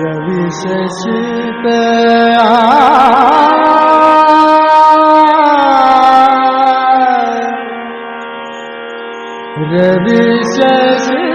रवी शशित रवी शशित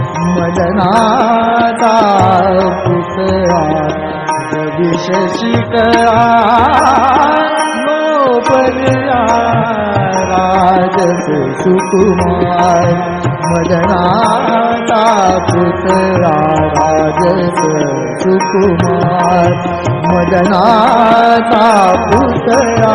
मदनाचा पुतळा रवी शशिकळा मोबल्या राजस सुकुमार मदनाचा पुतळा राजस सुकुमार मदनाचा पुतळा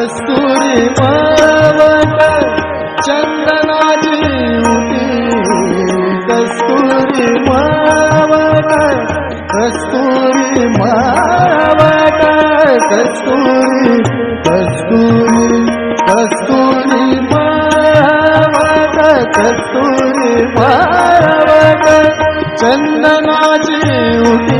कस्तुरी मवत चंदनाची उटी कस्तुरी मवत कस्तुरी मवत कस्तुरी कस्तुरी कस्तुरी मवत कस्तुरी मवत चंदनाची उटी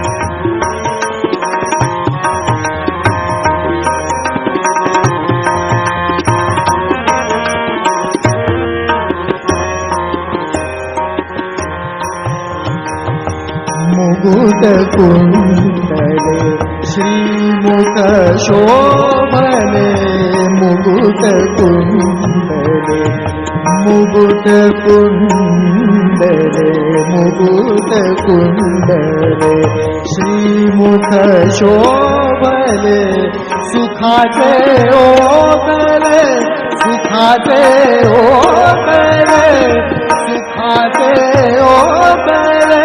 मुकुट कुंडले श्रीमुख शोभले मुकुट कुंडले मुकुट कुंडले मुकुट कुंडले श्रीमुख शोभले सुखाचे ओकले सुखाचे ओकले सुखाचे ओकले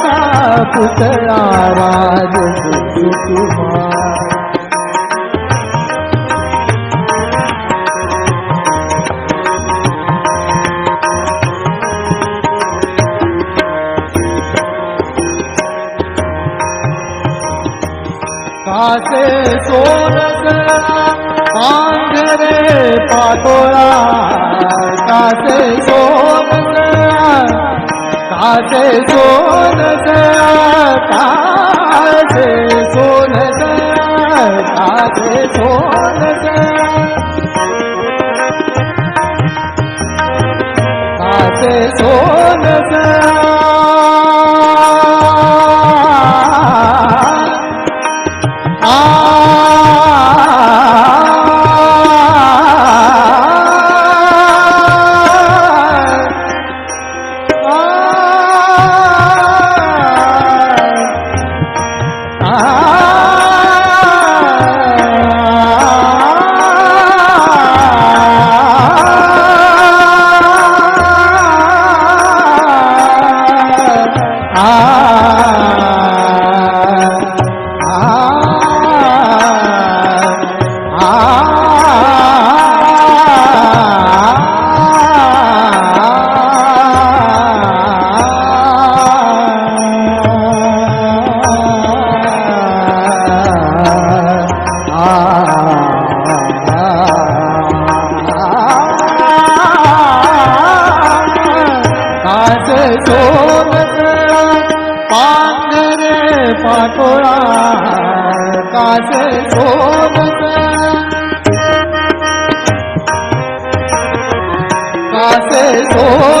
पुतळा राजस सुकुमार कासे सोनस पांढरे पाटोळा कासे सोनस कासे सोनस कासे सोनस कासे सोनस कासे सोनस पाठोळा कासे सोबत. कासे सोबत.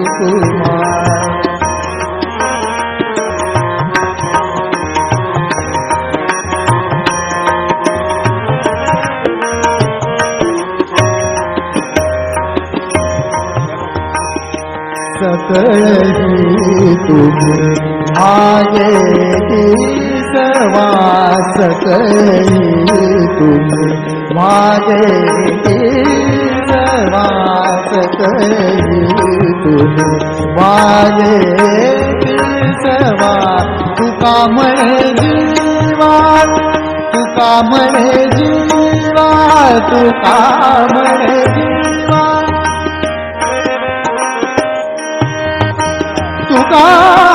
सकळही तुम्ही मागे सर्वा कही तुझे. मागे सर्वा कही तुझे. मागे सर्वा तुका म्हणे जीवा तुका म्हणे जीवा तुका म्हणे जीवा Ah.